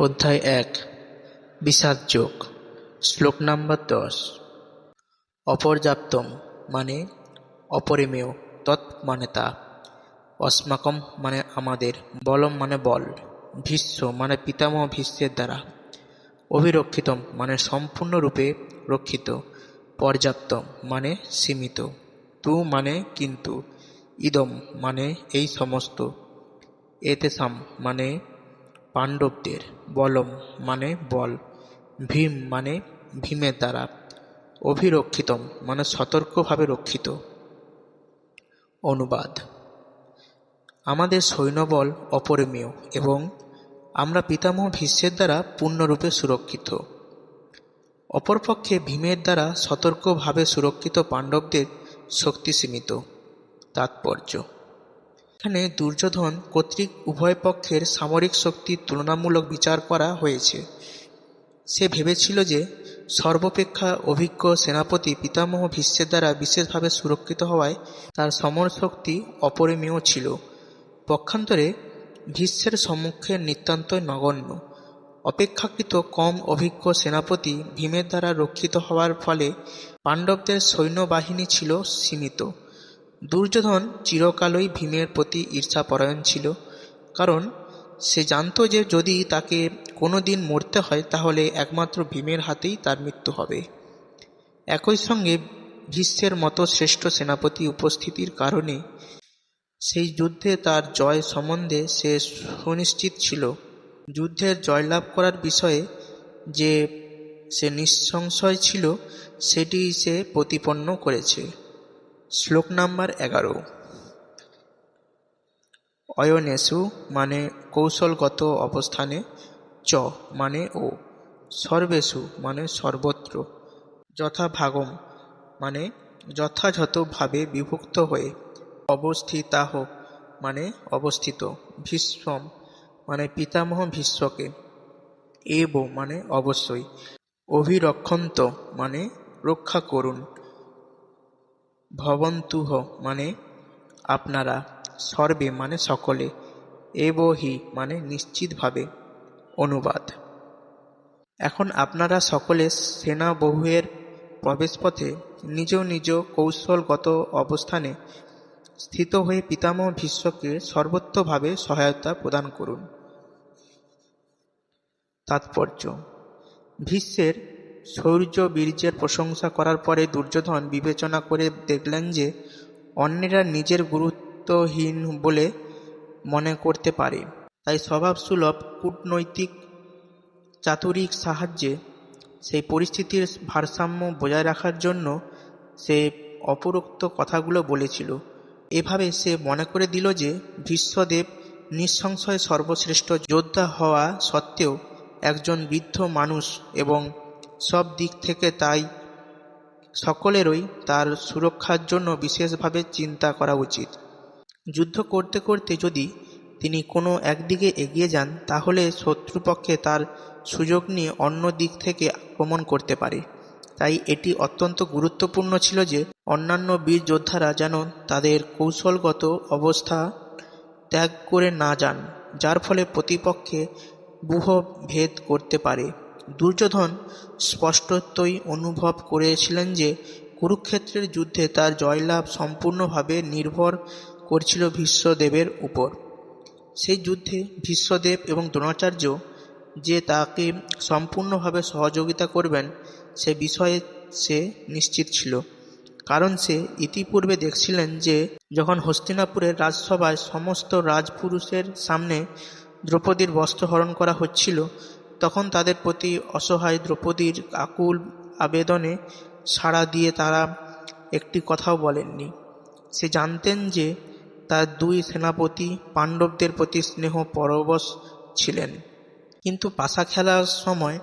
অধ্যায় এক, বিষাদ যোগ, শ্লোক নাম্বার দশ। অপর্যাপ্তম মানে অপরিমেয়, তৎ মানে তা। অস্মাকম মানে আমাদের, বলম মানে বল, ভীষ্ম মানে পিতামহ ভীষ্মের দ্বারা। অভিরক্ষিতম মানে সম্পূর্ণরূপে রক্ষিত পর্যাপ্ত মানে সীমিত। তু মানে কিন্তু, ইদম মানে এই সমস্ত। এতেসাম মানে পাণ্ডবদের, বলম মানে বল, ভীম মানে ভীমের দ্বারা অভিরক্ষিতম মানে সতর্কভাবে রক্ষিত। অনুবাদ। আমাদের সৈন্যবল অপরিমেয় এবং আমরা পিতামহ ভীষ্মের দ্বারা পূর্ণরূপে সুরক্ষিত। অপরপক্ষে ভীমের দ্বারা সতর্কভাবে সুরক্ষিত পাণ্ডবদের শক্তি সীমিত। তাৎপর্য। এখানে দুর্যোধন কর্তৃক উভয় পক্ষের সামরিক শক্তির তুলনামূলক বিচার করা হয়েছে। সে ভেবেছিল যে সর্বাপেক্ষা অভিজ্ঞ সেনাপতি পিতামহ ভীষ্মের দ্বারা বিশেষভাবে সুরক্ষিত হওয়ায় তার সমর শক্তি অপরিমেয় ছিল। পক্ষান্তরে ভীষ্মের সম্মুখে নিতান্তই নগণ্য। অপেক্ষাকৃত কম অভিজ্ঞ সেনাপতি ভীমের দ্বারা রক্ষিত হওয়ার ফলে পাণ্ডবদের সৈন্যবাহিনী ছিল সীমিত। দুর্যোধন চিরকালই ভীমের প্রতি ঈর্ষাপরায়ণ ছিল, কারণ সে জানত যে যদি তাকে কোনো দিন মরতে হয়, তাহলে একমাত্র ভীমের হাতেই তার মৃত্যু হবে। একই সঙ্গে ভীষ্মের মতো শ্রেষ্ঠ সেনাপতি উপস্থিতির কারণে সেই যুদ্ধে তার জয় সম্বন্ধে সে সুনিশ্চিত ছিল। যুদ্ধের জয়লাভ করার বিষয়ে যে সে নিঃসংশয় ছিল, সেটি সে প্রতিপন্ন করেছে। শ্লোক নাম্বার এগারো। অয়নেশু মানে কৌশলগত অবস্থানে, চ মানে ও সর্বেষু মানে সর্বত্র, যথাভাগম মানে যথাযথভাবে বিভক্ত হয়ে, অবস্থিতাহ মানে অবস্থিত ভীষ্ম মানে পিতামহ ভীষ্মকে, এব মানে অবশ্যই, অভিরক্ষন্ত মানে রক্ষা করুন। ভবন্তুহ মানে আপনারা, সর্বে মানে সকলে এবহি মানে নিশ্চিতভাবে অনুবাদ। এখন আপনারা সকলে সেনাবহুয়ের প্রবেশপথে নিজ নিজ কৌশলগত অবস্থানে স্থিত হয়ে পিতামহ ভীষ্মকে সর্বত্রভাবে সহায়তা প্রদান করুন। তাৎপর্য, ভীষ্মের শৌর্য বীর্যের প্রশংসা করার পরে দুর্যোধন বিবেচনা করে দেখলেন যে, অন্যেরা নিজের গুরুত্বহীন বলে মনে করতে পারে। তাই স্বভাবসুলভ কূটনৈতিক চাতুরিক সাহায্যে সেই পরিস্থিতির ভারসাম্য বজায় রাখার জন্য সে অপরোক্ত কথাগুলো বলেছিল। এভাবে সে মনে করে দিল যে, ভীষ্মদেব নিঃসংশয় সর্বশ্রেষ্ঠ যোদ্ধা হওয়া সত্ত্বেও একজন বৃদ্ধ মানুষ এবং সব দিক থেকে তাই সকলেরই তার সুরক্ষার জন্য বিশেষভাবে চিন্তা করা উচিত। যুদ্ধ করতে করতে যদি তিনি কোনো একদিকে এগিয়ে যান, তাহলে শত্রুপক্ষে তার সুযোগ নিয়ে অন্য দিক থেকে আক্রমণ করতে পারে। তাই এটি অত্যন্ত গুরুত্বপূর্ণ ছিল যে অন্যান্য বীর যোদ্ধারা যেন তাদের কৌশলগত অবস্থা ত্যাগ করে না যান, যার ফলে প্রতিপক্ষে বুহ ভেদ করতে পারে। দুর্যোধন স্পষ্টতই অনুভব করেছিলেন যে কুরুক্ষেত্রের যুদ্ধে তার জয়লাভ সম্পূর্ণভাবে নির্ভর করছিল ভীষ্মদেবের উপর। সেই যুদ্ধে ভীষ্মদেব এবং দ্রোণাচার্য যে তাকে সম্পূর্ণভাবে সহযোগিতা করবেন, সে বিষয়ে সে নিশ্চিত ছিল। কারণ সে ইতিপূর্বে দেখছিলেন যে যখন হস্তিনাপুরের রাজসভায় সমস্ত রাজপুরুষের সামনে দ্রৌপদীর বস্ত্রহরণ করা হচ্ছিল তখন তাদের প্রতি অসহায় দ্রৌপদীর আকুল আবেদনে সাড়া দিয়ে তারা একটি কথাও বলেননি। সে জানতেন যে তার দুই সেনাপতি পাণ্ডবদের প্রতি স্নেহ পরবশ ছিলেন। কিন্তু পাশা খেলার সময়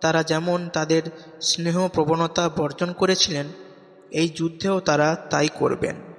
তারা যেমন তাদের স্নেহ প্রবণতা বর্জন করেছিলেন, এই যুদ্ধেও তারা তাই করবেন।